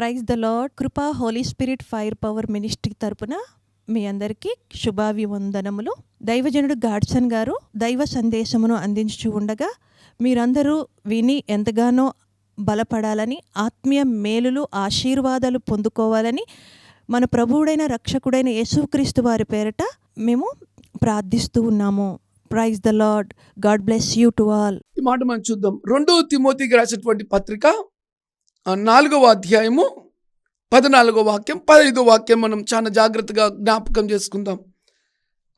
Praise the lord. Krupa holy spirit fire power ministry తరపున మీ అందరికీ శుభాభివందనములు. దైవజనుడు గాడ్సన్ గారు దైవ సందేశమును అందించు ఉండగా మీరందరూ విని ఎంతగానో బలపడాలని ఆత్మీయ మేలులు ఆశీర్వాదాలు పొందుకోవాలని మన ప్రభువుడైన రక్షకుడైన యేసుక్రీస్తు వారి పేరట మేము ప్రార్థిస్తూ ఉన్నాము. Praise the lord. God bless you to all. ఈ మాట మనం చూద్దాం. రెండో తిమోతికి రాసినటువంటి పత్రిక నాలుగవ అధ్యాయము పద్నాలుగో వాక్యం పదహైదో వాక్యం మనం చాలా జాగ్రత్తగా జ్ఞాపకం చేసుకుందాం.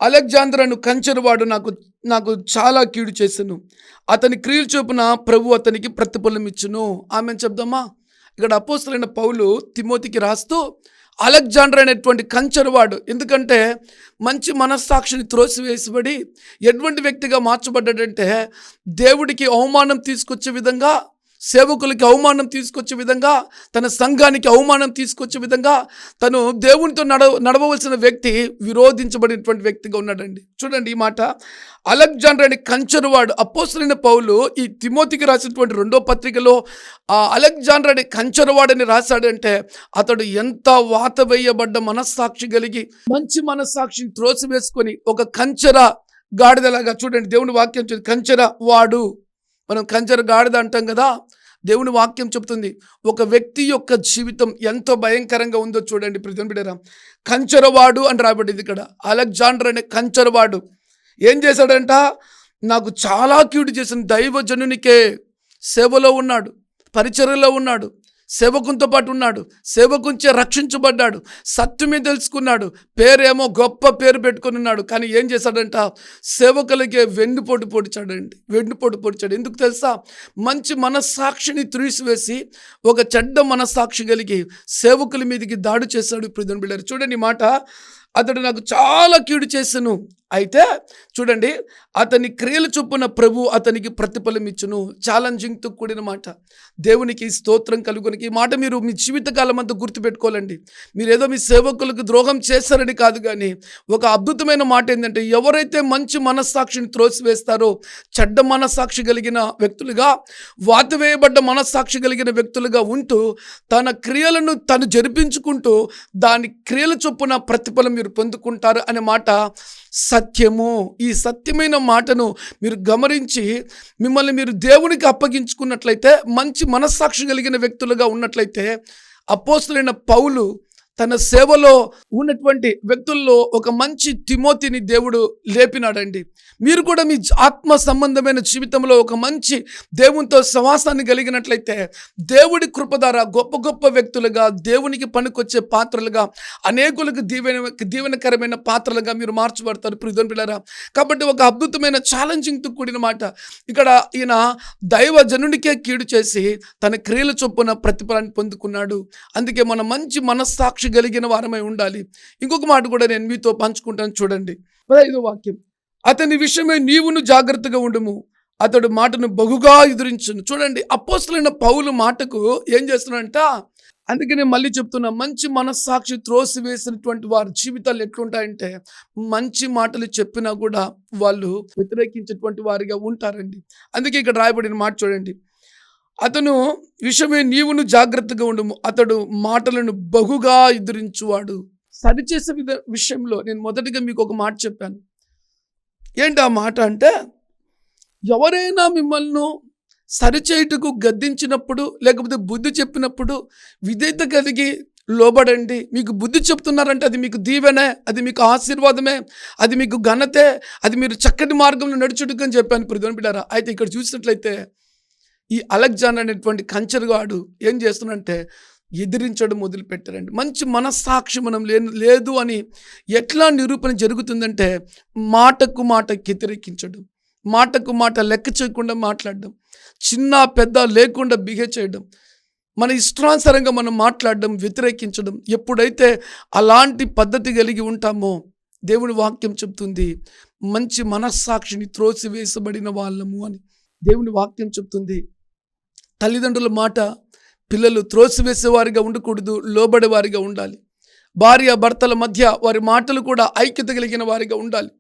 అలెగ్జాంద్రను కంచెరవాడు నాకు నాకు చాలా కీడు చేశాను. అతని క్రియలు చొప్పున ప్రభు అతనికి ప్రతిఫలం ఇచ్చును. ఆమె చెప్దామా? ఇక్కడ అపోస్తులైన పౌలు తిమోతికి రాస్తూ అలెగ్జాండర్ అనేటువంటి కంచెరవాడు ఎందుకంటే మంచి మనస్సాక్షిని త్రోసివేసిబడి ఎటువంటి వ్యక్తిగా మార్చబడ్డాడంటే దేవుడికి అవమానం తీసుకొచ్చే విధంగా సేవకులకి అవమానం తీసుకొచ్చే విధంగా తన సంఘానికి అవమానం తీసుకొచ్చే విధంగా తను దేవునితో నడ నడవవలసిన వ్యక్తి విరోధించబడినటువంటి వ్యక్తిగా ఉన్నాడండి. చూడండి ఈ మాట. అలెగ్జాండర్ అనే కంచరువాడు అపోసరైన పౌలు ఈ తిమోతికి రాసినటువంటి రెండో పత్రికలో ఆ అలెగ్జాండర్ అనే కంచెరవాడని రాశాడంటే అతడు ఎంత వాత వేయబడ్డ మనస్సాక్షి కలిగి మంచి మనస్సాక్షిని త్రోసివేసుకొని ఒక కంచెర గాడిదలాగా చూడండి దేవుని వాక్యం చూడండి కంచెర వాడు. మనం కంచెర గాడిద అంటాం కదా దేవుని వాక్యం చెబుతుంది ఒక వ్యక్తి యొక్క జీవితం ఎంతో భయంకరంగా ఉందో చూడండి ప్రతి బిడరా కంచెరవాడు అని రాబడింది ఇక్కడ. అలెగ్జాండర్ అనే కంచరవాడు ఏం చేశాడంట? నాకు చాలా క్యూట్ చేసిన దైవజనునికే సేవలో ఉన్నాడు పరిచర్యలో ఉన్నాడు. సేవకునితో పాటు ఉన్నాడు. సేవకుంచే రక్షించబడ్డాడు. సత్యమే తెలుసుకున్నాడు. పేరేమో గొప్ప పేరు పెట్టుకుని ఉన్నాడు. కానీ ఏం చేశాడంట? సేవకులకే వెన్నుపోటు పొడిచాడండి. వెన్నుపోటు పొడిచాడు. ఎందుకు తెలుసా? మంచి మనస్సాక్షిని త్రీసివేసి ఒక చెడ్డ మనస్సాక్షి కలిగి సేవకుల మీదకి దాడి చేశాడు. ఇప్పుడు బిడ్డారు చూడండి మాట. అతడు నాకు చాలా కీడు చేశాను. అయితే చూడండి అతని క్రియలు చొప్పున ప్రభు అతనికి ప్రతిఫలం ఇచ్చును. ఛాలెంజింగ్తో కూడిన మాట. దేవునికి స్తోత్రం కలుగునికి. ఈ మాట మీరు మీ జీవితకాలం అంతా గుర్తుపెట్టుకోవాలండి. మీరు ఏదో మీ సేవకులకు ద్రోహం చేస్తారని కాదు కానీ ఒక అద్భుతమైన మాట ఏంటంటే ఎవరైతే మంచి మనస్సాక్షిని త్రోసివేస్తారో చెడ్డ మనస్సాక్షి కలిగిన వ్యక్తులుగా వాతివేయబడ్డ మనస్సాక్షి కలిగిన వ్యక్తులుగా ఉంటూ తన క్రియలను తను జరిపించుకుంటూ దాని క్రియల చొప్పున ప్రతిఫలం మీరు పొందుకుంటారు అనే మాట సత్యము ఈ సత్యమైన మాటను మీరు గమనించి మిమ్మల్ని మీరు దేవునికి అప్పగించుకున్నట్లయితే మంచి మనస్సాక్షి కలిగిన వ్యక్తులుగా ఉన్నట్లయితే అపోస్తులైన పౌలు తన సేవలో ఉన్నటువంటి వ్యక్తుల్లో ఒక మంచి తిమోతిని దేవుడు లేపినాడండి. మీరు కూడా మీ ఆత్మ సంబంధమైన జీవితంలో ఒక మంచి దేవునితో సవాసాన్ని కలిగినట్లయితే దేవుడి కృప ద్వారా గొప్ప గొప్ప వ్యక్తులుగా దేవునికి పనికొచ్చే పాత్రలుగా అనేకులకు దీవెన దీవెనకరమైన పాత్రలుగా మీరు మార్చబడతారు ప్రిధన్ పిల్లరా కాబట్టి ఒక అద్భుతమైన ఛాలెంజింగ్తో కూడిన మాట. ఇక్కడ ఈయన దైవ జనునికే కీడు చేసి తన క్రియల చొప్పున ప్రతిఫలాన్ని పొందుకున్నాడు. అందుకే మన మంచి మనస్సాక్షి కలిగిన వారమై ఉండాలి. ఇంకొక మాట కూడా నేను మీతో పంచుకుంటాను చూడండి. పదహైదో వాక్యం. అతని విషయమై నీవును జాగ్రత్తగా ఉండము. అతడు మాటను బహుగా ఎదురించును. చూడండి అపోస్తులైన పౌలు మాటకు ఏం చేస్తున్నాడంట? అందుకే నేను మళ్ళీ చెప్తున్నా మంచి మనస్సాక్షి త్రోసి వేసినటువంటి వారి జీవితాలు ఎట్లుంటాయంటే మంచి మాటలు చెప్పినా కూడా వాళ్ళు వ్యతిరేకించేటువంటి వారిగా ఉంటారండి. అందుకే ఇక్కడ రాయబడిన మాట చూడండి. అతను విషయమే నీవును జాగ్రత్తగా ఉండము. అతడు మాటలను బహుగా ఎదురించువాడు. సరిచేసే విధ విషయంలో నేను మొదటిగా మీకు ఒక మాట చెప్పాను. ఏంటి ఆ మాట అంటే ఎవరైనా మిమ్మల్ని సరిచేయుటకు గద్దించినప్పుడు లేకపోతే బుద్ధి చెప్పినప్పుడు విధేయత కలిగి లోబడండి. మీకు బుద్ధి చెప్తున్నారంటే అది మీకు దీవెనే అది మీకు ఆశీర్వాదమే అది మీకు ఘనతే అది మీరు చక్కటి మార్గంలో నడుచుటకు అని చెప్పాను. ప్రధాన బిడ్డారా అయితే ఇక్కడ చూసినట్లయితే ఈ అలెగ్జాండర్ అనేటువంటి కంచెరుగాడు ఏం చేస్తున్నాడంటే ఎదిరించడం మొదలుపెట్టారండి మంచి మనస్సాక్షి మనం లే లేదు అని ఎట్లా నిరూపణ జరుగుతుందంటే మాటకు మాట వ్యతిరేకించడం మాటకు మాట లెక్క చేయకుండా మాట్లాడడం చిన్న పెద్ద లేకుండా బిహేవ్ చేయడం మన ఇష్టానుసారంగా మనం మాట్లాడడం వ్యతిరేకించడం ఎప్పుడైతే అలాంటి పద్ధతి కలిగి ఉంటామో దేవుని వాక్యం చెప్తుంది మంచి మనస్సాక్షిని త్రోసివేసబడిన వాళ్ళము అని. దేవుని వాక్యం చెప్తుంది. తల్లిదండ్రుల మాట పిల్లలు త్రోసివేసేవారిగా ఉండకూడదు లోబడేవారిగా ఉండాలి. భార్య భర్తల మధ్య వారి మాటలు కూడా ఐక్యత కలిగిన వారిగా ఉండాలి.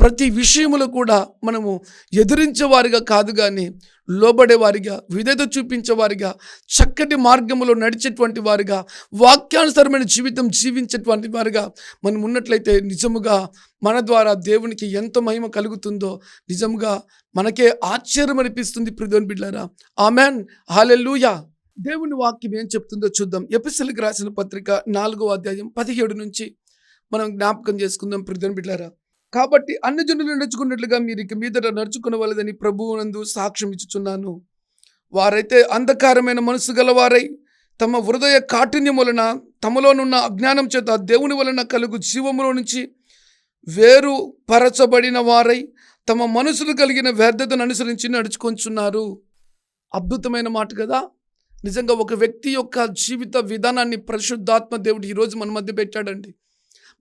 ప్రతి విషయములో కూడా మనము ఎదిరించేవారిగా కాదు కానీ లోబడేవారిగా విధేత చూపించేవారిగా చక్కటి మార్గంలో నడిచేటువంటి వారిగా వాక్యానుసరమైన జీవితం జీవించేటువంటి వారిగా మనం ఉన్నట్లయితే నిజముగా మన ద్వారా దేవునికి ఎంత మహిమ కలుగుతుందో నిజముగా మనకే ఆశ్చర్యం అనిపిస్తుంది ప్రిధోన్ బిడ్లారా. ఆమెన్. హాలెల్లుయా. దేవుని వాక్యం ఏం చెప్తుందో చూద్దాం. ఎపిసెల్కి రాసిన పత్రిక నాలుగో అధ్యాయం పదిహేడు నుంచి మనం జ్ఞాపకం చేసుకుందాం ప్రిధోన్ బిడ్డారా కాబట్టి అన్ని జనులు నడుచుకున్నట్లుగా మీరు ఇక మీదట నడుచుకునవలదని ప్రభువునందు సాక్ష్యం ఇచ్చుచున్నాను. వారైతే అంధకారమైన మనసు గలవారై తమ హృదయ కాఠిన్యం వలన తమలోనున్న అజ్ఞానం చేత దేవుని వలన కలుగు జీవములో నుంచి వేరు పరచబడిన వారై తమ మనసులు కలిగిన వ్యర్థతను అనుసరించి నడుచుకొంచున్నారు. అద్భుతమైన మాట కదా! నిజంగా ఒక వ్యక్తి యొక్క జీవిత విధానాన్ని పరిశుద్ధాత్మ దేవుడు ఈరోజు మన మధ్య పెట్టాడండి.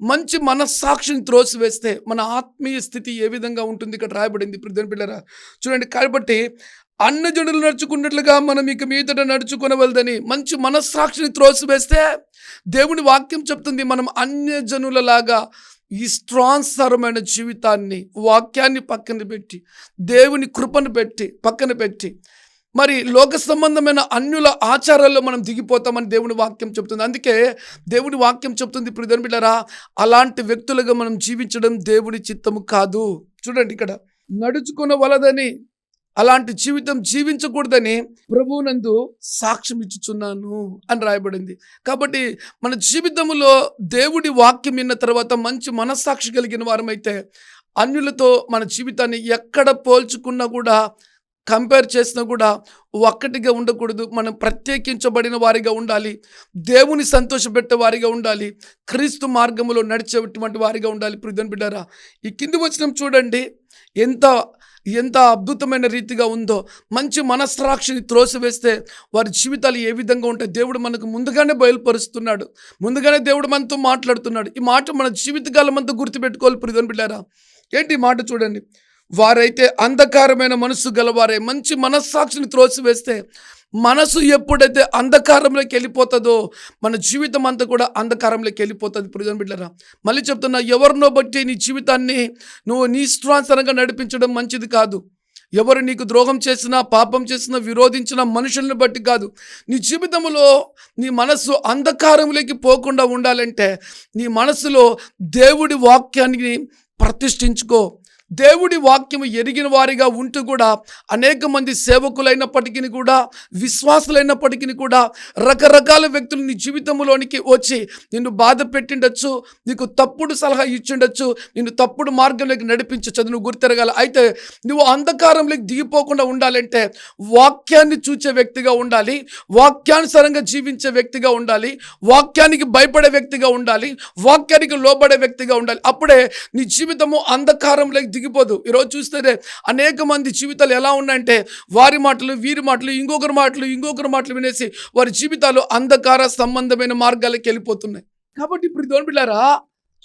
మంచి మనస్సాక్షిని త్రోసివేస్తే మన ఆత్మీయ స్థితి ఏ విధంగా ఉంటుంది? ఇక్కడ రాయబడింది. ప్రధాన పిల్లరా చూడండి కాబట్టి అన్న జనులు నడుచుకున్నట్లుగా మనం ఇక మీదట నడుచుకునవలదని మంచి మనస్సాక్షిని త్రోసివేస్తే దేవుని వాక్యం చెప్తుంది. మనం అన్య జనులలాగా ఈ స్ట్రాంగ్సరమైన జీవితాన్ని వాక్యాన్ని పక్కన పెట్టి దేవుని కృపను పెట్టి పక్కన పెట్టి మరి లోక సంబంధమైన అన్యుల ఆచారాల్లో మనం దిగిపోతామని దేవుని వాక్యం చెప్తుంది. అందుకే దేవుని వాక్యం చెప్తుంది ఇప్పుడు బిడ్డరా అలాంటి వ్యక్తులుగా మనం జీవించడం దేవుని చిత్తము కాదు. చూడండి ఇక్కడ. నడుచుకున్న వలదని అలాంటి జీవితం జీవించకూడదని ప్రభువునందు సాక్ష్యం ఇచ్చుచున్నాను అని రాయబడింది. కాబట్టి మన జీవితంలో దేవుడి వాక్యం విన్న తర్వాత మంచి మనస్సాక్షి కలిగిన వారమైతే అన్యులతో మన జీవితాన్ని ఎక్కడ పోల్చుకున్నా కూడా కంపేర్ చేసినా కూడా ఒక్కటిగా ఉండకూడదు. మనం ప్రత్యేకించబడిన వారిగా ఉండాలి. దేవుని సంతోషపెట్టే వారిగా ఉండాలి. క్రీస్తు మార్గంలో నడిచేటువంటి వారిగా ఉండాలి. ప్రిధన్ బిడ్డారా ఈ కింది వచ్చిన చూడండి. ఎంత ఎంత అద్భుతమైన రీతిగా ఉందో మంచి మనస్సాక్షిని త్రోసివేస్తే వారి జీవితాలు ఏ విధంగా ఉంటాయి దేవుడు మనకు ముందుగానే బయలుపరుస్తున్నాడు. ముందుగానే దేవుడు మనతో మాట్లాడుతున్నాడు. ఈ మాట మన జీవితకాలం అంతా గుర్తుపెట్టుకోవాలి ప్రిధన్ బిడ్డారా. ఏంటి ఈ మాట చూడండి. వారైతే అంధకారమైన మనస్సు గలవారే మంచి మనస్సాక్షిని త్రోసివేస్తే మనసు ఎప్పుడైతే అంధకారంలోకి వెళ్ళిపోతుందో మన జీవితం అంతా కూడా అంధకారంలోకి వెళ్ళిపోతుంది. ప్రిజన్ బిడ్డరా మళ్ళీ చెప్తున్నా ఎవరినో బట్టి నీ జీవితాన్ని నువ్వు నీ ఇష్టానుసారంగా నడిపించడం మంచిది కాదు. ఎవరు నీకు ద్రోహం చేసినా పాపం చేసినా విరోధించిన మనుషులను బట్టి కాదు. నీ జీవితంలో నీ మనస్సు అంధకారంలోకి పోకుండా ఉండాలంటే నీ మనసులో దేవుడి వాక్యాన్ని ప్రతిష్ఠించుకో. దేవుడి వాక్యము ఎరిగిన వారిగా ఉంటూ కూడా అనేక మంది సేవకులైనప్పటికీ కూడా విశ్వాసులైనప్పటికీ కూడా రకరకాల వ్యక్తులు నీ జీవితంలోనికి వచ్చి నిన్ను బాధ పెట్టిండొచ్చు నీకు తప్పుడు సలహా ఇచ్చిండొచ్చు నిన్ను తప్పుడు మార్గంలోకి నడిపించచ్చు నువ్వు గుర్తిరగాల. అయితే నువ్వు అంధకారంలోకి దిగిపోకుండా ఉండాలంటే వాక్యాన్ని చూచే వ్యక్తిగా ఉండాలి వాక్యానుసారంగా జీవించే వ్యక్తిగా ఉండాలి వాక్యానికి భయపడే వ్యక్తిగా ఉండాలి వాక్యానికి లోబడే వ్యక్తిగా ఉండాలి. అప్పుడే నీ జీవితము అంధకారంలోకి దిగిపోదు. ఈరోజు చూస్తే అనేక మంది జీవితాలు ఎలా ఉన్నాయంటే వారి మాటలు వీరి మాటలు ఇంకొకరి మాటలు ఇంకొకరి మాటలు వినేసి వారి జీవితాలు అంధకార సంబంధమైన మార్గాలకు వెళ్ళిపోతున్నాయి. కాబట్టి ఇప్పుడు దోని బిళ్ళారా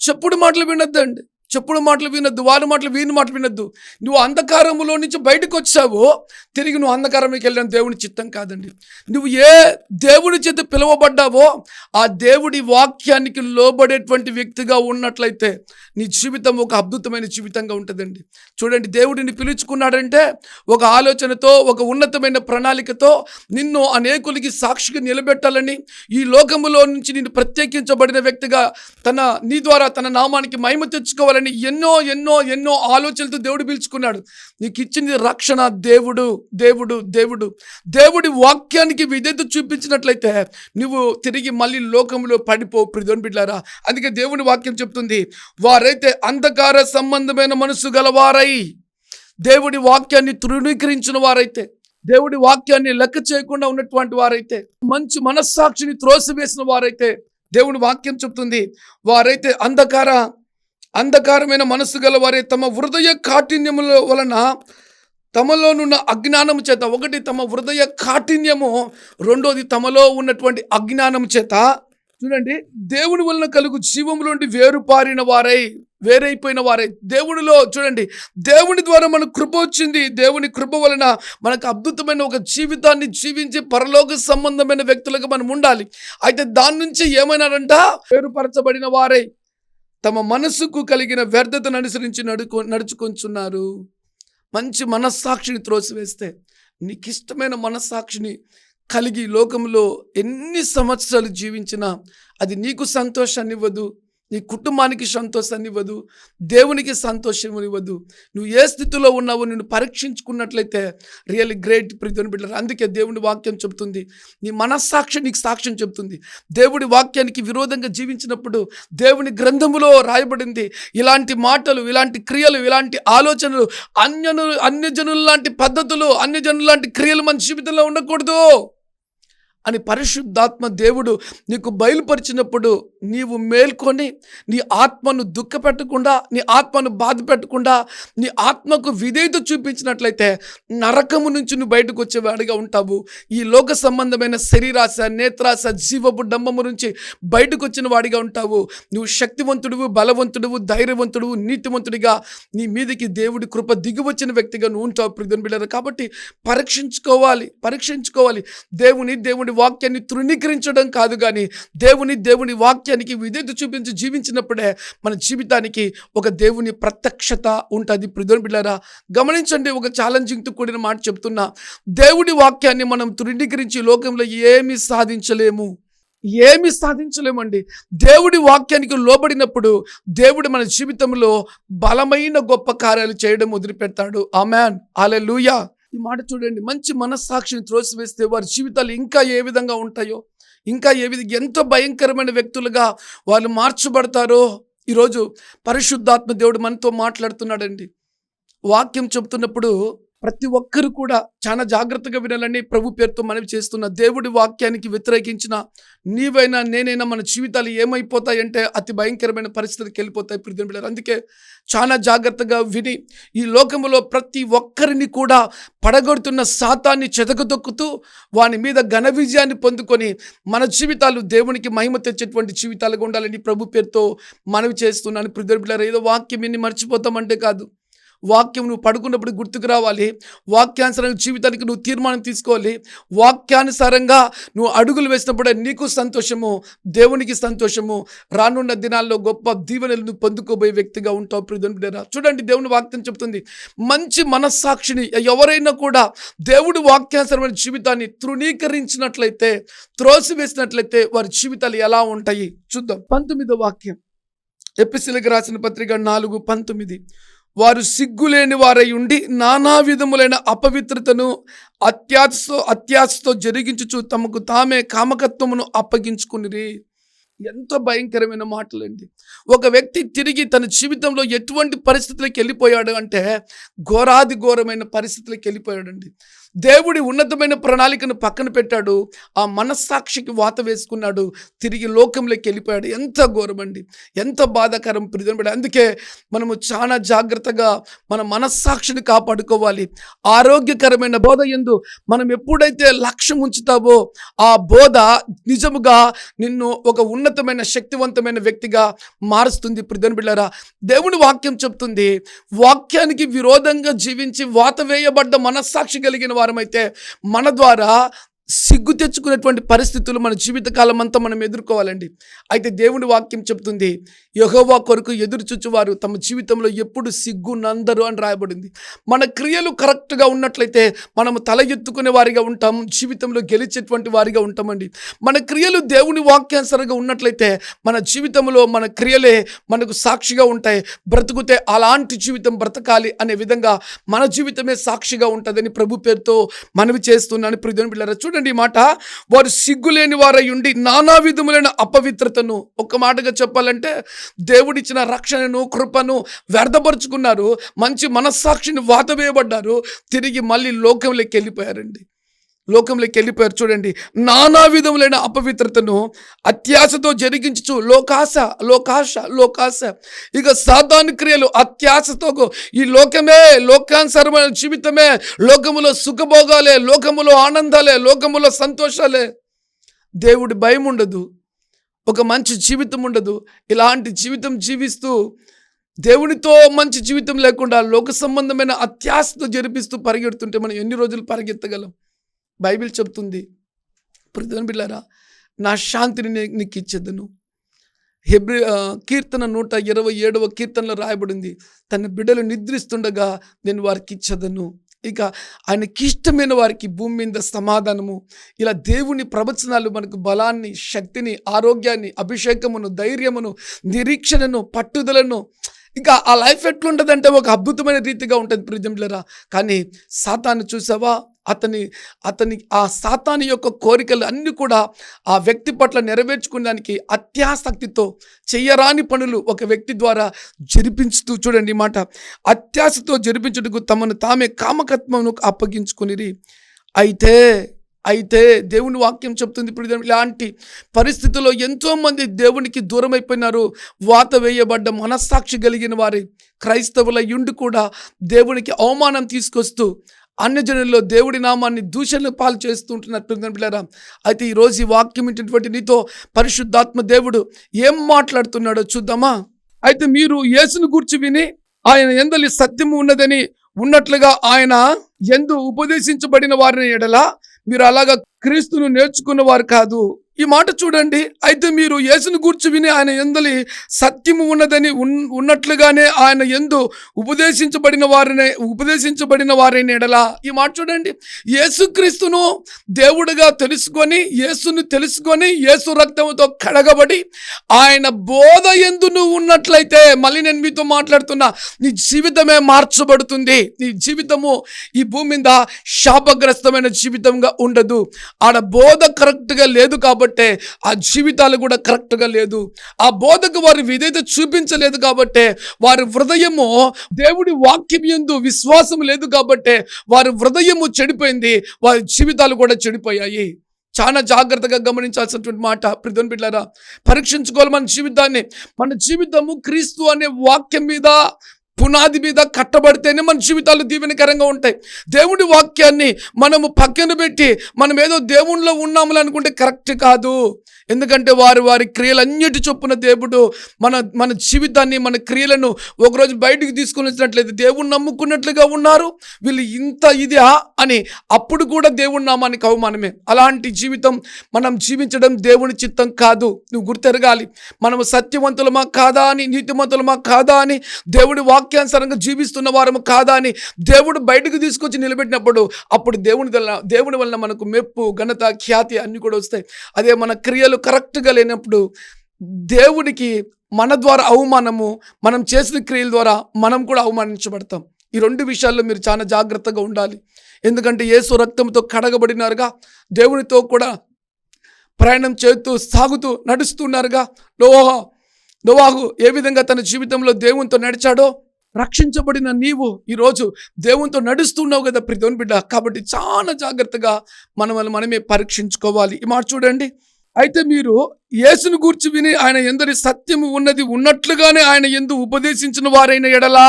చెప్పుడు మాటలు వినొద్దండి. చెప్పుడు మాటలు వినొద్దు వారి మాటలు వీని మాటలు వినొద్దు. నువ్వు అంధకారంలో నుంచి బయటకు వచ్చావో తిరిగి నువ్వు అంధకారంలోకి వెళ్ళిన దేవుని చిత్తం కాదండి. నువ్వు ఏ దేవుడి చేత పిలువబడ్డావో ఆ దేవుడి వాక్యానికి లోబడేటువంటి వ్యక్తిగా ఉన్నట్లయితే నీ జీవితం ఒక అద్భుతమైన జీవితంగా ఉంటుందండి. చూడండి దేవుడిని పిలుచుకున్నాడంటే ఒక ఆలోచనతో ఒక ఉన్నతమైన ప్రణాళికతో నిన్ను అనేకులకి సాక్షిగా నిలబెట్టాలని ఈ లోకములో నుంచి నిన్ను ప్రత్యేకించబడిన వ్యక్తిగా తన నీ ద్వారా తన నామానికి మహిమ తెచ్చుకోవాలని ఎన్నో ఎన్నో ఎన్నో ఆలోచనలతో దేవుడు పిలుచుకున్నాడు. నీకు ఇచ్చింది రక్షణ దేవుడు దేవుడు దేవుడు. దేవుడి వాక్యానికి విధేత చూపించినట్లయితే నువ్వు తిరిగి మళ్ళీ లోకంలో పడిపో ప్రిదోని బిడ్డారా అందుకే దేవుని వాక్యం చెప్తుంది వారైతే అంధకార సంబంధమైన మనసు గలవారై దేవుడి వాక్యాన్ని తృణీకరించిన వారైతే దేవుడి వాక్యాన్ని లెక్క చేయకుండా ఉన్నటువంటి వారైతే మంచి మనస్సాక్షిని త్రోసివేసిన వారైతే దేవుని వాక్యం చెప్తుంది వారైతే అంధకార అంధకారమైన మనస్సు గల వారే తమ హృదయ కాఠిన్యముల వలన తమలోనున్న అజ్ఞానం చేత ఒకటి తమ హృదయ కాఠిన్యము రెండోది తమలో ఉన్నటువంటి అజ్ఞానం చేత. చూడండి దేవుని వలన కలుగు జీవములోండి వేరుపారిన వారై వేరైపోయిన వారై. దేవునిలో చూడండి దేవుని ద్వారా మనకు కృప వచ్చింది. దేవుని కృప వలన మనకు అద్భుతమైన ఒక జీవితాన్ని జీవించి పరలోక సంబంధమైన వ్యక్తులకు మనం ఉండాలి. అయితే దాని నుంచి ఏమైనారంట? వేరుపరచబడిన వారై. తమ మనస్సుకు కలిగిన వ్యర్థతను అనుసరించి నడుకో నడుచుకొంచున్నారు. మంచి మనస్సాక్షిని త్రోసివేస్తే నీకు ఇష్టమైన మనస్సాక్షిని కలిగి లోకంలో ఎన్ని సంవత్సరాలు జీవించినా అది నీకు సంతోషాన్ని ఇవ్వదు నీ కుటుంబానికి సంతోషాన్ని ఇవ్వదు దేవునికి సంతోషం ఇవ్వదు నువ్వు ఏ స్థితిలో ఉన్నావో నిన్ను పరీక్షించుకున్నట్లయితే రియల్లీ గ్రేట్ ప్రిధుని బిడ్డలు అందుకే దేవుడి వాక్యం చెబుతుంది. నీ మనస్సాక్షి నీకు సాక్ష్యం చెబుతుంది. దేవుడి వాక్యానికి విరోధంగా జీవించినప్పుడు దేవుని గ్రంథములో రాయబడింది. ఇలాంటి మాటలు ఇలాంటి క్రియలు ఇలాంటి ఆలోచనలు అన్యను అన్యజనుల లాంటి పద్ధతులు అన్యజనుల లాంటి క్రియలు మన జీవితంలో ఉండకూడదు. అని పరిశుద్ధాత్మ దేవుడు నీకు బయలుపరిచినప్పుడు నీవు మేల్కొని నీ ఆత్మను దుఃఖపెట్టకుండా నీ ఆత్మను బాధ పెట్టకుండా నీ ఆత్మకు విధేయత చూపించినట్లయితే నరకము నుంచి నువ్వు బయటకు వచ్చేవాడిగా ఉంటావు. ఈ లోక సంబంధమైన శరీరాశ నేత్రాశ జీవపు డంబము నుంచి బయటకు వచ్చిన వాడిగా ఉంటావు. నువ్వు శక్తివంతుడువు బలవంతుడువు ధైర్యవంతుడువు నీతివంతుడిగా నీ మీదకి దేవుడి కృప దిగి వచ్చిన వ్యక్తిగా నువ్వు ఉంటావు ప్రిధుని కాబట్టి పరీక్షించుకోవాలి పరీక్షించుకోవాలి. దేవుని దేవుడి వాక్యాన్ని తృణీకరించడం కాదు కానీ దేవుని దేవుని వాక్యానికి విధేత చూపించి జీవించినప్పుడే మన జీవితానికి ఒక దేవుని ప్రత్యక్షత ఉంటుంది. ప్రిధుని బిడ్డారా గమనించండి ఒక ఛాలెంజింగ్తో కూడిన మాట చెప్తున్నా. దేవుడి వాక్యాన్ని మనం తృణీకరించి లోకంలో ఏమీ సాధించలేము. ఏమి సాధించలేమండి. దేవుడి వాక్యానికి లోబడినప్పుడు దేవుడు మన జీవితంలో బలమైన గొప్ప కార్యాలు చేయడం వదిలిపెడతాడు ఆమెన్. ఆలే ఈ మాట చూడండి. మంచి మనస్సాక్షిని త్రోసివేస్తే వారి జీవితాలు ఇంకా ఏ విధంగా ఉంటాయో ఇంకా ఏ విధంగా ఎంతో భయంకరమైన వ్యక్తులుగా వాళ్ళు మార్చబడతారో ఈరోజు పరిశుద్ధాత్మ దేవుడు మనతో మాట్లాడుతున్నాడండి. వాక్యం చెప్తున్నప్పుడు ప్రతి ఒక్కరు కూడా చాలా జాగ్రత్తగా వినాలని ప్రభు పేరుతో మనవి చేస్తున్న దేవుడి వాక్యానికి వ్యతిరేకించిన నీవైనా నేనైనా మన జీవితాలు ఏమైపోతాయంటే అతి భయంకరమైన పరిస్థితికి వెళ్ళిపోతాయి ప్రియుని అందుకే చాలా జాగ్రత్తగా విని ఈ లోకములో ప్రతి ఒక్కరిని కూడా పడగొడుతున్న శాతాన్ని చెదగదొక్కుతూ వాని మీద ఘన విజయాన్ని పొందుకొని మన జీవితాలు దేవునికి మహిమ తెచ్చేటువంటి జీవితాలుగా ఉండాలని ప్రభు పేరుతో మనవి చేస్తున్నాను. ప్రియుని ఏదో వాక్యం విని మర్చిపోతామంటే కాదు. వాక్యం నువ్వు పడుకున్నప్పుడు గుర్తుకు రావాలి. వాక్యానుసారంగా జీవితానికి నువ్వు తీర్మానం తీసుకోవాలి. వాక్యానుసారంగా నువ్వు అడుగులు వేసినప్పుడే నీకు సంతోషము దేవునికి సంతోషము. రానున్న దినాల్లో గొప్ప దీవెనలు నువ్వు పొందుకోబోయే వ్యక్తిగా ఉంటావు ప్రియుని చూడండి దేవుని వాక్యం చెప్తుంది. మంచి మనస్సాక్షిని ఎవరైనా కూడా దేవుడు వాక్యానుసరమైన జీవితాన్ని తృణీకరించినట్లయితే త్రోసివేసినట్లయితే వారి జీవితాలు ఎలా ఉంటాయి? చూద్దాం. పంతొమ్మిదో వాక్యం. ఎపిసిలకు రాసిన పత్రిక నాలుగు పంతొమ్మిది. వారు సిగ్గులేని వారై ఉండి నానా విధములైన అపవిత్రతను అత్యాశతో అత్యాశతో జరిగించుచు తమకు తామే కామకత్వమును అప్పగించుకునిరి. ఎంతో భయంకరమైన మాటలండి. ఒక వ్యక్తి తిరిగి తన జీవితంలో ఎటువంటి పరిస్థితులకు వెళ్ళిపోయాడు అంటే ఘోరాది ఘోరమైన పరిస్థితులకు వెళ్ళిపోయాడండి. దేవుడి ఉన్నతమైన ప్రణాళికను పక్కన పెట్టాడు. ఆ మనస్సాక్షికి వాత వేసుకున్నాడు. తిరిగి లోకంలోకి వెళ్ళిపోయాడు. ఎంత ఘోరమండి. ఎంత బాధాకరం ప్రిదనబడి అందుకే మనము చాలా జాగ్రత్తగా మన మనస్సాక్షిని కాపాడుకోవాలి. ఆరోగ్యకరమైన బోధ ఎందు మనం ఎప్పుడైతే లక్ష్యం ఉంచుతావో ఆ బోధ నిజముగా నిన్ను ఒక ఉన్నతమైన శక్తివంతమైన వ్యక్తిగా మారుస్తుంది ప్రిదన్ బిళ్ళారా దేవుని వాక్యం చెప్తుంది. వాక్యానికి విరోధంగా జీవించి వాత వేయబడ్డ మనస్సాక్షి కలిగిన వారు అయితే మన ద్వారా సిగ్గు తెచ్చుకునేటువంటి పరిస్థితులు మన జీవితకాలం అంతా మనం ఎదుర్కోవాలండి. అయితే దేవుని వాక్యం చెప్తుంది యహోవా కొరకు ఎదురు తమ జీవితంలో ఎప్పుడు సిగ్గు నందరు అని రాయబడింది. మన క్రియలు కరెక్ట్గా ఉన్నట్లయితే మనము తల ఎత్తుకునే వారిగా ఉంటాం జీవితంలో గెలిచేటువంటి వారిగా ఉంటామండి. మన క్రియలు దేవుని వాక్యానుసరంగా ఉన్నట్లయితే మన జీవితంలో మన క్రియలే మనకు సాక్షిగా ఉంటాయి. బ్రతుకుతే అలాంటి జీవితం బ్రతకాలి అనే విధంగా మన జీవితమే సాక్షిగా ఉంటుందని ప్రభు పేరుతో మనవి చేస్తున్నాను. ప్రియుని పిల్లరా చూడండి ఈ మాట. వారు సిగ్గులేని వారై ఉండి నానా విధములైన అపవిత్రతను ఒక్క మాటగా చెప్పాలంటే దేవుడిచ్చిన రక్షణను కృపను వ్యర్థపరుచుకున్నారు. మంచి మనస్సాక్షిని వాతవేయబడ్డారు. తిరిగి మళ్ళీ లోకంలోకి వెళ్ళిపోయారండి. లోకంలోకి వెళ్ళిపోయారు చూడండి. నానా విధములైన అపవిత్రతను అత్యాశతో జరిగించు లోకాశ లోకాశ లోకాశ. ఇక సాధారణ క్రియలు అత్యాశతో ఈ లోకమే లోకానుసరమైన జీవితమే లోకములో సుఖభోగాలే లోకములో ఆనందాలే లోకములో సంతోషాలే. దేవుడి భయం ఉండదు ఒక మంచి జీవితం ఉండదు. ఇలాంటి జీవితం జీవిస్తూ దేవునితో మంచి జీవితం లేకుండా లోక సంబంధమైన అత్యాశతో జరిపిస్తూ పరిగెడుతుంటే మనం ఎన్ని రోజులు పరిగెత్తగలం? బైబిల్ చెప్తుంది. ప్రతిదిన బిళ్ళారా నా శాంతిని నీకు ఇచ్చేదను. హెబ్రి కీర్తన నూట ఇరవై ఏడవ కీర్తనలో రాయబడింది. తన బిడ్డలు నిద్రిస్తుండగా నేను వారికి ఇచ్చదను. ఇక ఆయనకి ఇష్టమైన వారికి భూమి మీద సమాధానము. ఇలా దేవుని ప్రవచనాలు మనకు బలాన్ని శక్తిని ఆరోగ్యాన్ని అభిషేకమును ధైర్యమును నిరీక్షణను పట్టుదలను ఇంకా ఆ లైఫ్ ఎట్లుంటుందంటే ఒక అద్భుతమైన రీతిగా ఉంటుంది ప్రిజంలరా కానీ సాతాను చూసావా? అతని అతని ఆ సాతాని యొక్క కోరికలు అన్నీ కూడా ఆ వ్యక్తి పట్ల నెరవేర్చుకోవడానికి అత్యాసక్తితో చెయ్యరాని పనులు ఒక వ్యక్తి ద్వారా జరిపించుతూ చూడండి మాట. అత్యాశతో జరిపించుటకు తమను తామే కామకత్వమును అప్పగించుకుని అయితే అయితే దేవుని వాక్యం చెప్తుంది ఇప్పుడు ఇలాంటి పరిస్థితుల్లో ఎంతోమంది దేవునికి దూరం అయిపోయినారు వాత వేయబడ్డ మనస్సాక్షి కలిగిన వారి క్రైస్తవుల యుండి కూడా దేవునికి అవమానం తీసుకొస్తూ అన్యజనుల్లో దేవుడి నామాన్ని దూషణలు పాలు చేస్తూ ఉంటున్నట్టు పిల్లరా అయితే ఈరోజు ఈ వాక్యం ఇంటినటువంటి నీతో పరిశుద్ధాత్మ దేవుడు ఏం మాట్లాడుతున్నాడో చూద్దామా? అయితే మీరు యేసును గూర్చి విని ఆయన ఎందలి సత్యము ఉన్నదని ఉన్నట్లుగా ఆయన ఎందు ఉపదేశించబడిన వారిని ఎడల మీరు అలాగా క్రీస్తును నేర్చుకున్న వారు కాదు. ఈ మాట చూడండి. అయితే మీరు యేసును గూర్చి విని ఆయన ఎందలి సత్యము ఉన్నదని ఉన్- ఉన్నట్లుగానే ఆయన ఎందు ఉపదేశించబడిన వారిని ఉపదేశించబడిన వారిని ఎడలా. ఈ మాట చూడండి. యేసుక్రీస్తును దేవుడిగా తెలుసుకొని యేసును తెలుసుకొని యేసు రక్తముతో కడగబడి ఆయన బోధ ఎందు నువ్వు ఉన్నట్లయితే మళ్ళీ నేను మీతో మాట్లాడుతున్నా నీ జీవితమే మార్చబడుతుంది. నీ జీవితము ఈ భూమి మీద శాపగ్రస్తమైన జీవితంగా ఉండదు. ఆడ బోధ కరెక్ట్గా లేదు కాబట్టి ఆ జీవితాలు కూడా కరెక్ట్గా లేదు. ఆ బోధకు వారి విధేత చూపించలేదు కాబట్టే వారి హృదయము దేవుడి వాక్యం ఎందు విశ్వాసం లేదు కాబట్టే వారి హృదయము చెడిపోయింది వారి జీవితాలు కూడా చెడిపోయాయి. చాలా జాగ్రత్తగా గమనించాల్సినటువంటి మాట ప్రిధన్ బిడ్డారా పరీక్షించుకోవాలి మన జీవితాన్ని. మన జీవితము క్రీస్తు అనే వాక్యం మీద పునాది మీద కట్టబడితేనే మన జీవితాలు దీవెనకరంగా ఉంటాయి. దేవుడి వాక్యాన్ని మనము పక్కన పెట్టి మనం ఏదో దేవుణ్ణిలో ఉన్నాములు అనుకుంటే కరెక్ట్ కాదు. ఎందుకంటే వారి వారి క్రియలన్నిటి చొప్పున దేవుడు మన మన జీవితాన్ని మన క్రియలను ఒకరోజు బయటికి తీసుకుని వచ్చినట్లయితే దేవుణ్ణి నమ్ముకున్నట్లుగా ఉన్నారు. వీళ్ళు ఇంత ఇదా అని అప్పుడు కూడా దేవుడి నామానికి అవమానమే. అలాంటి జీవితం మనం జీవించడం దేవుని చిత్తం కాదు. నువ్వు గుర్తెరగాలి. మనం సత్యవంతులమా కాదా అని నీతిమంతులమా కాదా అని దేవుడి వాక్యానుసారంగా జీవిస్తున్న వారము కాదా అని దేవుడు బయటకు తీసుకొచ్చి నిలబెట్టినప్పుడు అప్పుడు దేవుని వలన దేవుని వలన మనకు మెప్పు ఘనత ఖ్యాతి అన్నీ కూడా వస్తాయి. అదే మన క్రియలు కరెక్ట్గా లేనప్పుడు దేవుడికి మన ద్వారా అవమానము మనం చేసిన క్రియల ద్వారా మనం కూడా అవమానించబడతాం. ఈ రెండు విషయాల్లో మీరు చాలా జాగ్రత్తగా ఉండాలి. ఎందుకంటే యేసు రక్తంతో కడగబడినారుగా దేవునితో కూడా ప్రయాణం చేస్తూ సాగుతూ నడుస్తున్నారుగా. నోహ నోవాహు ఏ విధంగా తన జీవితంలో దేవునితో నడిచాడో రక్షించబడిన నీవు ఈరోజు దేవునితో నడుస్తున్నావు కదా ప్రతి బిడ్డ. కాబట్టి చాలా జాగ్రత్తగా మనల్ని మనమే పరీక్షించుకోవాలి. ఈ మాట చూడండి. అయితే మీరు యేసును గూర్చి విని ఆయన ఎందరి సత్యము ఉన్నది ఉన్నట్లుగానే ఆయన ఎందు ఉపదేశించిన వారైన ఎడలా?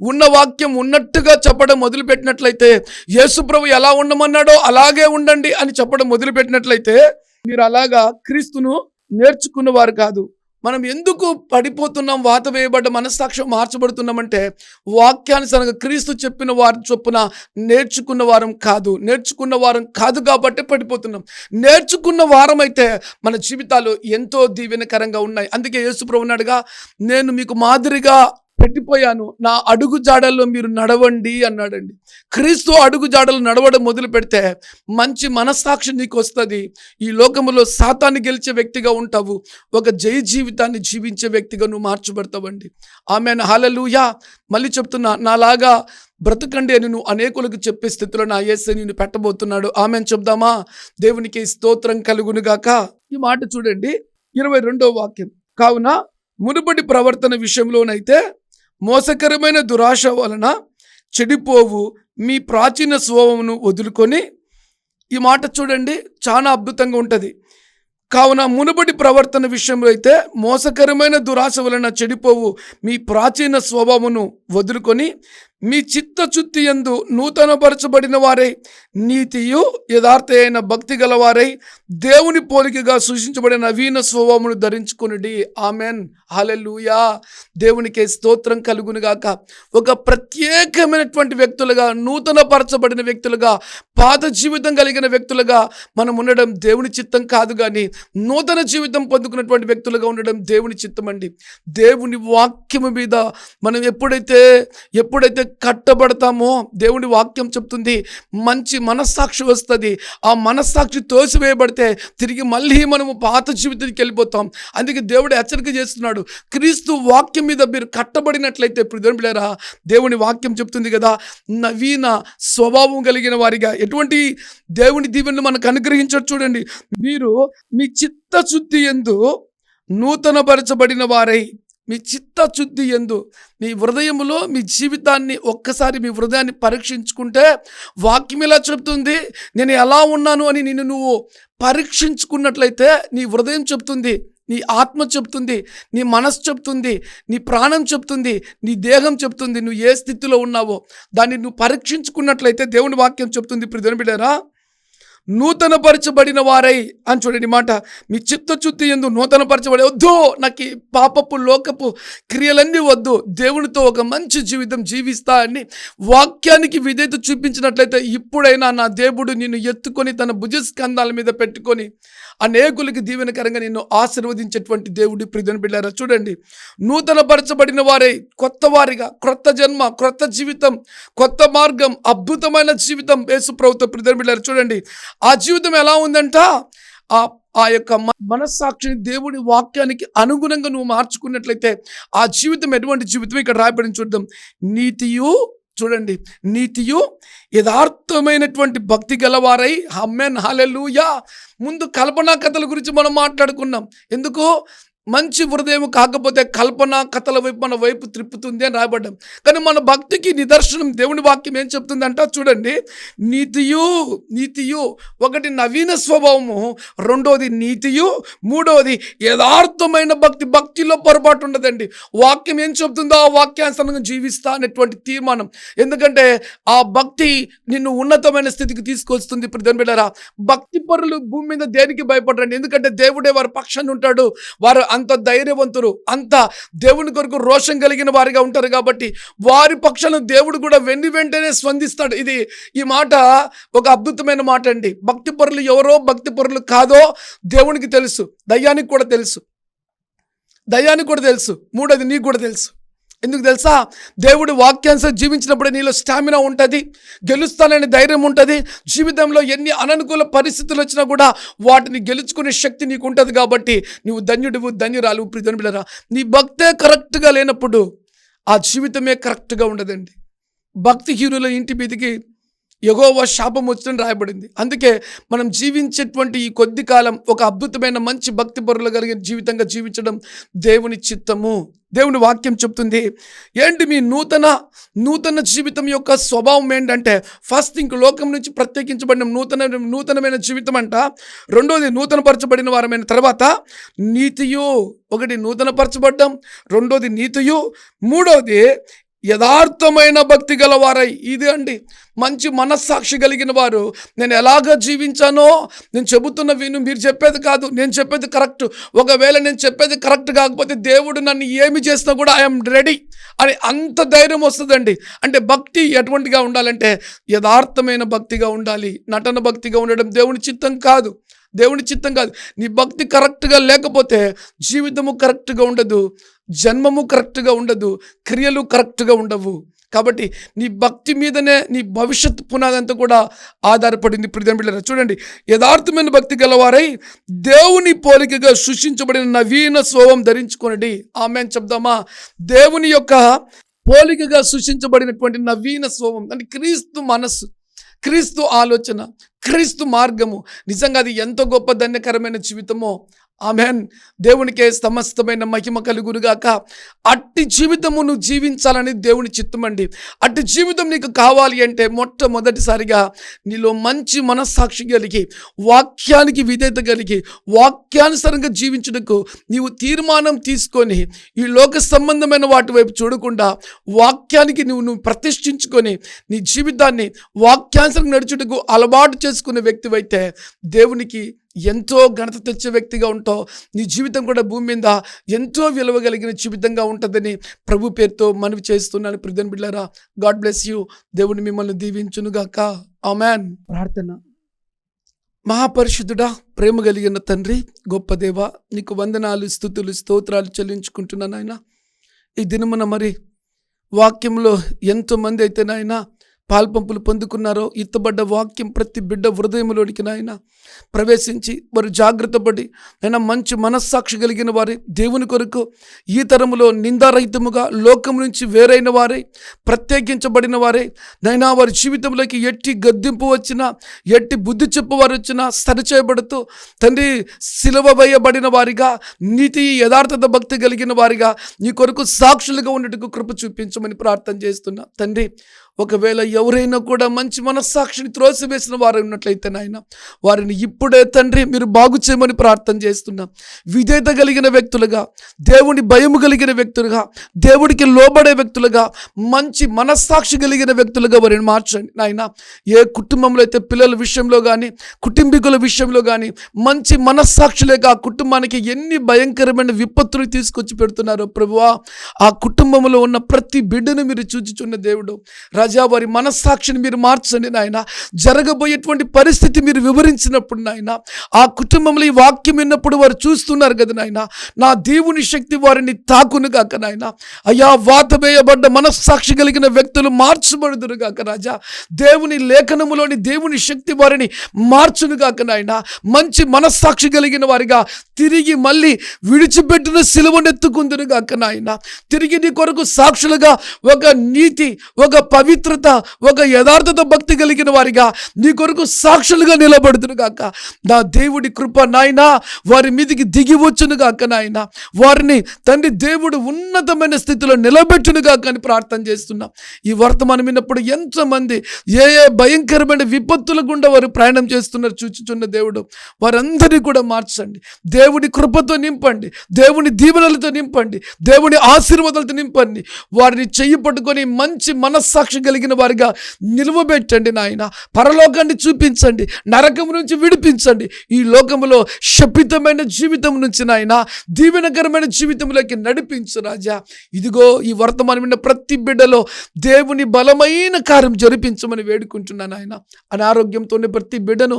ఉన్న వాక్యం ఉన్నట్టుగా చెప్పడం మొదలుపెట్టినట్లయితే యేసుప్రభు ఎలా ఉండమన్నాడో అలాగే ఉండండి అని చెప్పడం మొదలుపెట్టినట్లయితే మీరు అలాగా క్రీస్తును నేర్చుకున్నవారు కాదు. మనం ఎందుకు పడిపోతున్నాం? వాత వేయబడ్డ మనస్సాక్ష్యం మార్చబడుతున్నామంటే వాక్యానుసారంగా క్రీస్తు చెప్పిన వారి చొప్పున నేర్చుకున్న వారం కాదు. నేర్చుకున్న వారం కాదు కాబట్టి పడిపోతున్నాం. నేర్చుకున్న వారం అయితే మన జీవితాలు ఎంతో దీవెనకరంగా ఉన్నాయి. అందుకే యేసుప్రభు అన్నాడుగా నేను మీకు మాదిరిగా పెట్టిపోయాను. నా అడుగు జాడల్లో మీరు నడవండి అన్నాడండి. క్రీస్తు అడుగు జాడలు నడవడం మొదలు పెడితే మంచి మనస్సాక్షి నీకు వస్తుంది ఈ లోకములో సాతాన్ని గెలిచే వ్యక్తిగా ఉంటావు. ఒక జయ జీవితాన్ని జీవించే వ్యక్తిగా నువ్వు మార్చబడతావండి. ఆమె హాలలుయా మళ్ళీ చెప్తున్నా నాలాగా బ్రతకండి అని నువ్వు అనేకులకు చెప్పే స్థితిలో నా ఏసే నిన్ను పెట్టబోతున్నాడు. ఆమె చెప్దామా? దేవునికి స్తోత్రం కలుగునుగాక ఈ మాట చూడండి. ఇరవై రెండో వాక్యం. కావున మునుపటి ప్రవర్తన విషయంలోనైతే మోసకరమైన దురాశ వలన చెడిపోవు. మీ ప్రాచీన స్వభావమును వదులుకొని ఈ మాట చూడండి. చాలా అద్భుతంగా ఉంటుంది. కావున మునుబడి ప్రవర్తన విషయంలో అయితే మోసకరమైన దురాశ వలన చెడిపోవు. మీ ప్రాచీన స్వభావమును వదులుకొని మీ చిత్తశుద్ధి ఎందు నూతనపరచబడిన వారై నీతియు యథార్థ అయిన భక్తి గలవారై దేవుని పోలికగా సూచించబడిన నవీన స్వభావమును ధరించుకునిడి. ఆమెన్. హల్లెలూయా. దేవునికి స్తోత్రం కలుగునుగాక. ఒక ప్రత్యేకమైనటువంటి వ్యక్తులుగా నూతనపరచబడిన వ్యక్తులుగా పాత జీవితం కలిగిన వ్యక్తులుగా మనం ఉండడం దేవుని చిత్తం కాదు కానీ నూతన జీవితం పొందుకున్నటువంటి వ్యక్తులుగా ఉండడం దేవుని చిత్తం అండి దేవుని వాక్యము మీద మనం ఎప్పుడైతే ఎప్పుడైతే కట్టబడతామో? దేవుడి వాక్యం చెప్తుంది మంచి మనస్సాక్షి వస్తుంది. ఆ మనస్సాక్షి తోసివేయబడితే తిరిగి మళ్ళీ మనము పాత జీవితానికి వెళ్ళిపోతాం. అందుకే దేవుడు హెచ్చరిక చేస్తున్నాడు క్రీస్తు వాక్యం మీద మీరు కట్టబడినట్లయితే పిల్లరా దేవుని వాక్యం చెప్తుంది కదా నవీన స్వభావం కలిగిన వారిగా. ఎటువంటి దేవుని దీవెనలు మనకు అనుగ్రహించడు చూడండి. మీరు మీ చిత్తశుద్ధి ఎందు నూతనపరచబడిన వారై మీ చిత్తశుద్ధి ఎందు మీ హృదయములో మీ జీవితాన్ని ఒక్కసారి మీ హృదయాన్ని పరీక్షించుకుంటే వాక్యం ఎలా చెబుతుంది నేను ఎలా ఉన్నాను అని నిన్ను నువ్వు పరీక్షించుకున్నట్లయితే నీ హృదయం చెబుతుంది నీ ఆత్మ చెప్తుంది నీ మనసు చెప్తుంది నీ ప్రాణం చెప్తుంది నీ దేహం చెప్తుంది నువ్వు ఏ స్థితిలో ఉన్నావో దాన్ని నువ్వు పరీక్షించుకున్నట్లయితే దేవుని వాక్యం చెప్తుంది ఇప్పుడు బిడ్డారా. నూతనపరచబడిన వారై అని చూడండి మాట. మీ చిత్తశుద్ధి ఎందు నూతనపరచబడి వద్దు నాకు ఈ పాపపు లోకపు క్రియలన్నీ వద్దు. దేవునితో ఒక మంచి జీవితం జీవిస్తా అని వాక్యానికి విధేత చూపించినట్లయితే ఇప్పుడైనా నా దేవుడు నిన్ను ఎత్తుకొని తన భుజస్కంధాల మీద పెట్టుకొని అనేకులకి దీవెనకరంగా నిన్ను ఆశీర్వదించేటువంటి దేవుడి ప్రిధన బిడ్డారా చూడండి. నూతనపరచబడిన వారై కొత్త వారిగా క్రొత్త జన్మ క్రొత్త జీవితం కొత్త మార్గం అద్భుతమైన జీవితం యేసు ప్రభుత్వ ప్రిధన బిడ్డారా చూడండి. ఆ జీవితం ఎలా ఉందంట? ఆ ఆ యొక్క మనస్సాక్షిని దేవుడి వాక్యానికి అనుగుణంగా నువ్వు మార్చుకున్నట్లయితే ఆ జీవితం ఎటువంటి జీవితం ఇక్కడ రాయబడిన చూద్దాం. నీతియు చూడండి. నీతియు యథార్థమైనటువంటి భక్తి గలవారై. హమ్మెన్ హలెలుయా ముందు కల్పనా కథల గురించి మనం మాట్లాడుకున్నాం. ఎందుకు? మంచి హృదయం కాకపోతే కల్పన కథల వైపు మన వైపు త్రిప్పుతుంది అని రాయబడ్డాం. కానీ మన భక్తికి నిదర్శనం దేవుని వాక్యం ఏం చెప్తుందంట చూడండి. నీతియు నీతియు ఒకటి నవీన స్వభావము రెండోది నీతియు మూడవది యథార్థమైన భక్తి భక్తిలో పొరపాటు ఉండదండి. వాక్యం ఏం చెప్తుందో ఆ వాక్యానుసారంగా జీవిస్తా అనేటువంటి తీర్మానం. ఎందుకంటే ఆ భక్తి నిన్ను ఉన్నతమైన స్థితికి తీసుకొస్తుంది ఇప్పుడు దాని బిడ్డారా భక్తి పరులు భూమి మీద దేనికి భయపడరండి? ఎందుకంటే దేవుడే వారి పక్షాన్ని ఉంటాడు. వారు అంత ధైర్యవంతులు అంత దేవుని కొరకు రోషం కలిగిన వారిగా ఉంటారు కాబట్టి వారి పక్షాలను దేవుడు కూడా వెన్ను వెంటనే స్పందిస్తాడు. ఇది ఈ మాట ఒక అద్భుతమైన మాట అండి. భక్తి పరులు ఎవరో భక్తి పరులు కాదో దేవునికి తెలుసు. దయ్యానికి కూడా తెలుసు. దయ్యానికి కూడా తెలుసు. మూడోది నీకు కూడా తెలుసు. ఎందుకు తెలుసా? దేవుడు వాక్యాన్సర్ జీవించినప్పుడు నీలో స్టామినా ఉంటుంది గెలుస్తానని ధైర్యం ఉంటుంది. జీవితంలో ఎన్ని అననుకూల పరిస్థితులు వచ్చినా కూడా వాటిని గెలుచుకునే శక్తి నీకు ఉంటుంది కాబట్టి నువ్వు ధన్యుడివు ధన్యురాలు ప్రిధను బిడ్డరా. నీ భక్తే కరెక్ట్గా లేనప్పుడు ఆ జీవితమే కరెక్ట్గా ఉండదండి. భక్తిహీనుల ఇంటి మీదికి ఎగోవ శాపం వచ్చిందని రాయబడింది. అందుకే మనం జీవించేటువంటి ఈ కొద్ది కాలం ఒక అద్భుతమైన మంచి భక్తి పరులు కలిగిన జీవితంగా జీవించడం దేవుని చిత్తము. దేవుని వాక్యం చెప్తుంది ఏంటి మీ నూతన నూతన జీవితం యొక్క స్వభావం ఏంటంటే ఫస్ట్ ఇంక లోకం నుంచి ప్రత్యేకించబడిన నూతన నూతనమైన జీవితం అంట. రెండోది నూతనపరచబడిన వారమైన తర్వాత నీతియు. ఒకటి నూతనపరచబడ్డం రెండోది నీతియు. మూడోది యథార్థమైన భక్తి గలవారై. ఇది అండి. మంచి మనస్సాక్షి కలిగిన వారు. నేను ఎలాగ జీవించానో నేను చెబుతున్న విను. మీరు చెప్పేది కాదు. నేను చెప్పేది కరెక్ట్. ఒకవేళ నేను చెప్పేది కరెక్ట్ కాకపోతే దేవుడు నన్ను ఏమి చేసినా కూడా ఐఎమ్ రెడీ అని అంత ధైర్యం వస్తుందండి. అంటే భక్తి ఎటువంటిగా ఉండాలంటే యథార్థమైన భక్తిగా ఉండాలి. నటన భక్తిగా ఉండడం దేవుని చిత్తం కాదు. దేవుని చిత్తం కాదు. నీ భక్తి కరెక్ట్గా లేకపోతే జీవితము కరెక్ట్గా ఉండదు. జన్మము కరెక్ట్గా ఉండదు. క్రియలు కరెక్ట్గా ఉండవు. కాబట్టి నీ భక్తి మీదనే నీ భవిష్యత్ పునాదంతా కూడా ఆధారపడింది. ప్రియం చూడండి. యథార్థమైన భక్తి గలవారై దేవుని పోలికగా సృష్టించబడిన నవీన స్వభావం ధరించుకొనండి. ఆమె చెప్దామా? దేవుని యొక్క పోలికగా సృష్టించబడినటువంటి నవీన స్వభావం అంటే క్రీస్తు మనస్సు. క్రీస్తు ఆలోచన క్రీస్తు మార్గము. నిజంగా అది ఎంతో గొప్ప ధన్యకరమైన జీవితమో ఆమెన్. దేవునికే సమస్తమైన మహిమ కలుగునుగాక. అట్టి జీవితము నువ్వు జీవించాలని దేవుని చిత్తమండి. అట్టి జీవితం నీకు కావాలి అంటే మొట్టమొదటిసారిగా నీలో మంచి మనస్సాక్షి కలిగి వాక్యానికి విధేయత కలిగి వాక్యానుసారంగా జీవించుటకు నీవు తీర్మానం తీసుకొని ఈ లోక సంబంధమైన వాటి వైపు చూడకుండా వాక్యానికి నువ్వు నువ్వు ప్రతిష్ఠించుకొని నీ జీవితాన్ని వాక్యానుసరంగా నడుచుటకు అలవాటు చేసుకునే వ్యక్తివైతే దేవునికి ఎంతో ఘనత తెచ్చే వ్యక్తిగా ఉంటావు. నీ జీవితం కూడా భూమి మీద ఎంతో విలువ కలిగిన జీవితంగా ఉంటుందని ప్రభు పేరుతో మనవి చేస్తున్నాను. ప్రిధన్ బిడ్డారా గాడ్ బ్లెస్ యూ దేవుని మిమ్మల్ని దీవించునుగాక. ఆమెన్ ప్రార్థన. మహాపరిశుద్ధుడా ప్రేమ కలిగిన తండ్రి గొప్ప దేవ నీకు వందనాలు స్థుతులు స్తోత్రాలు చెల్లించుకుంటున్నాను ఆయన ఈ దినమున మరి వాక్యంలో ఎంతోమంది అయితే నాయన పాల్పంపులు పొందుకున్నారో ఇత్తబడ్డ వాక్యం ప్రతి బిడ్డ హృదయంలోనికి నాయన ప్రవేశించి వారు జాగ్రత్త పడి నైనా మంచి మనస్సాక్షి కలిగిన వారి దేవుని కొరకు ఈ తరములో నిందారహితముగా లోకం నుంచి వేరైన వారే ప్రత్యేకించబడిన వారే నైనా వారి జీవితంలోకి ఎట్టి గద్దింపు వచ్చినా ఎట్టి బుద్ధి చెప్పువారు వచ్చినా సరిచేయబడుతూ తండ్రి శిలవ వేయబడిన వారిగా నీతి యథార్థత భక్తి కలిగిన వారిగా నీ కొరకు సాక్షులుగా ఉండటకు కృప చూపించమని ప్రార్థన చేస్తున్నా. తండ్రి ఒకవేళ ఎవరైనా కూడా మంచి మనస్సాక్షిని త్రోసివేసిన వారు ఉన్నట్లయితే నాయన వారిని ఇప్పుడే తండ్రి మీరు బాగు చేయమని ప్రార్థన చేస్తున్నాం. విధేయత కలిగిన వ్యక్తులుగా దేవుని భయము కలిగిన వ్యక్తులుగా దేవుడికి లోబడే వ్యక్తులుగా మంచి మనస్సాక్షి కలిగిన వ్యక్తులుగా వారిని మార్చండి. నాయన ఏ కుటుంబంలో అయితే పిల్లల విషయంలో కానీ కుటుంబీకుల విషయంలో కానీ మంచి మనస్సాక్షి లేక ఆ కుటుంబానికి ఎన్ని భయంకరమైన విపత్తులు తీసుకొచ్చి పెడుతున్నారో ప్రభువా ఆ కుటుంబంలో ఉన్న ప్రతి బిడ్డను మీరు చూచుచున్న దేవుడు రాజా వారి మనస్సాక్షిని మీరు మార్చండి నాయన. జరగబోయేటువంటి పరిస్థితి మీరు వివరించినప్పుడు నాయన. ఆ కుటుంబంలో ఈ వాక్యం విన్నప్పుడు వారు చూస్తున్నారు కదా నాయన. నా దేవుని శక్తి వారిని తాకును గాక నాయన. అయ్యా వాత వేయబడ్డ మనస్సాక్షి కలిగిన వ్యక్తులు మార్చబడుదురు గాక రాజా. దేవుని లేఖనములోని దేవుని శక్తి వారిని మార్చును గాక నాయన. మంచి మనస్సాక్షి కలిగిన వారిగా తిరిగి మళ్ళీ విడిచిపెట్టిన సిలువనెత్తుకుందును గాక నాయన. తిరిగి నీ కొరకు సాక్షులుగా ఒక నీతి ఒక పవిత్ర పవిత్రత ఒక యథార్థత భక్తి కలిగిన వారిగా నీ కొరకు సాక్షులుగా నిలబడుతును గాక. నా దేవుడి కృప నాయన వారి మీదికి దిగి వచ్చును గాక నాయన. వారిని తండ్రి దేవుడు ఉన్నతమైన స్థితిలో నిలబెట్టును గాక అని ప్రార్థన చేస్తున్నాం. ఈ వర్తమానం విన్నప్పుడు ఎంతమంది ఏ ఏ భయంకరమైన విపత్తుల గుండా వారు ప్రయాణం చేస్తున్నారు చూచుచున్న దేవుడు. వారందరినీ కూడా మార్చండి. దేవుడి కృపతో నింపండి. దేవుని దీవెనలతో నింపండి. దేవుని ఆశీర్వాదాలతో నింపండి. వారిని చెయ్యి పట్టుకొని మంచి మనస్సాక్షి కలిగిన వారిగా నిలువబెట్టండి నాయన. పరలోకాన్ని చూపించండి నరకం నుంచి విడిపించండి. ఈ లోకములో శపితమైన జీవితం నుంచి నాయన దీవెనకరమైన జీవితంలోకి నడిపించు రాజా. ఇదిగో ఈ వర్తమానం విన్న ప్రతి బిడ్డలో దేవుని బలమైన కార్యం జరిపించమని వేడుకుంటున్నాను ఆయన అనారోగ్యంతోనే ప్రతి బిడ్డను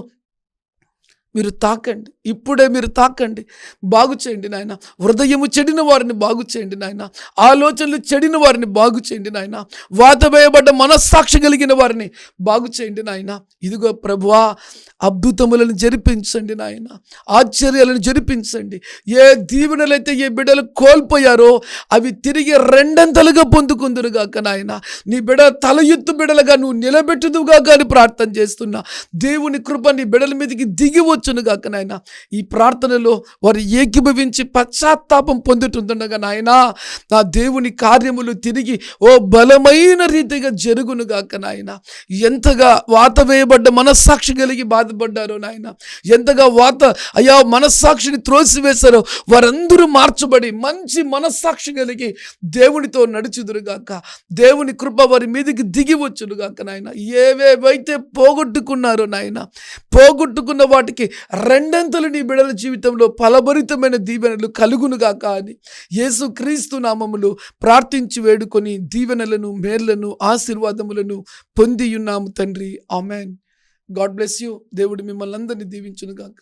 మీరు తాకండి. ఇప్పుడే మీరు తాకండి బాగు చేయండి నాయన. హృదయము చెడిన వారిని బాగు చేయండి నాయన. ఆలోచనలు చెడిన వారిని బాగు చేయండి నాయన. వాత వేయబడ్డ మనస్సాక్షి కలిగిన వారిని బాగు చేయండి నాయన. ఇదిగో ప్రభువా అద్భుతములను జరిపించండి నాయన. ఆశ్చర్యాలను జరిపించండి. ఏ దీవెనలైతే ఏ బిడ్డలు కోల్పోయారో అవి తిరిగి రెండంతలుగా పొందుకుందురుగాక నాయన. నీ బిడ తల ఎత్తు బిడలుగా నువ్వు నిలబెట్టుదువుగా కానీ ప్రార్థన చేస్తున్నా. దేవుని కృప నీ బిడల మీదకి దిగి వచ్చునుగాక నాయన. ఈ ప్రార్థనలో వారు ఏకీభవించి పశ్చాత్తాపం పొందుతుండగా నాయన నా దేవుని కార్యములు తిరిగి ఓ బలమైన రీతిగా జరుగును గాక నాయన. ఎంతగా వాత వేయబడ్డ మనస్సాక్షి కలిగి బాధపడ్డారో నాయన. ఎంతగా వాత అయ్యా మనస్సాక్షిని త్రోసివేశారో వారందరూ మార్చబడి మంచి మనస్సాక్షి కలిగి దేవునితో నడుచుదురుగాక దేవుని కృప వారి మీదకి దిగి వచ్చునుగాక నాయన. ఏవేవైతే పోగొట్టుకున్నారో నాయన పోగొట్టుకున్న వాటికి రెండంత రెండంతలు నీ బిడల జీవితంలో ఫలభరితమైన దీవెనలు కలుగునుగాక అని యేసు క్రీస్తు నామములు ప్రార్థించి వేడుకొని దీవెనలను మేర్లను ఆశీర్వాదములను పొందియున్నాము తండ్రి. ఆమెన్. God bless you. దేవుడు మిమ్మల్ని అందరినీ దీవించునుగాక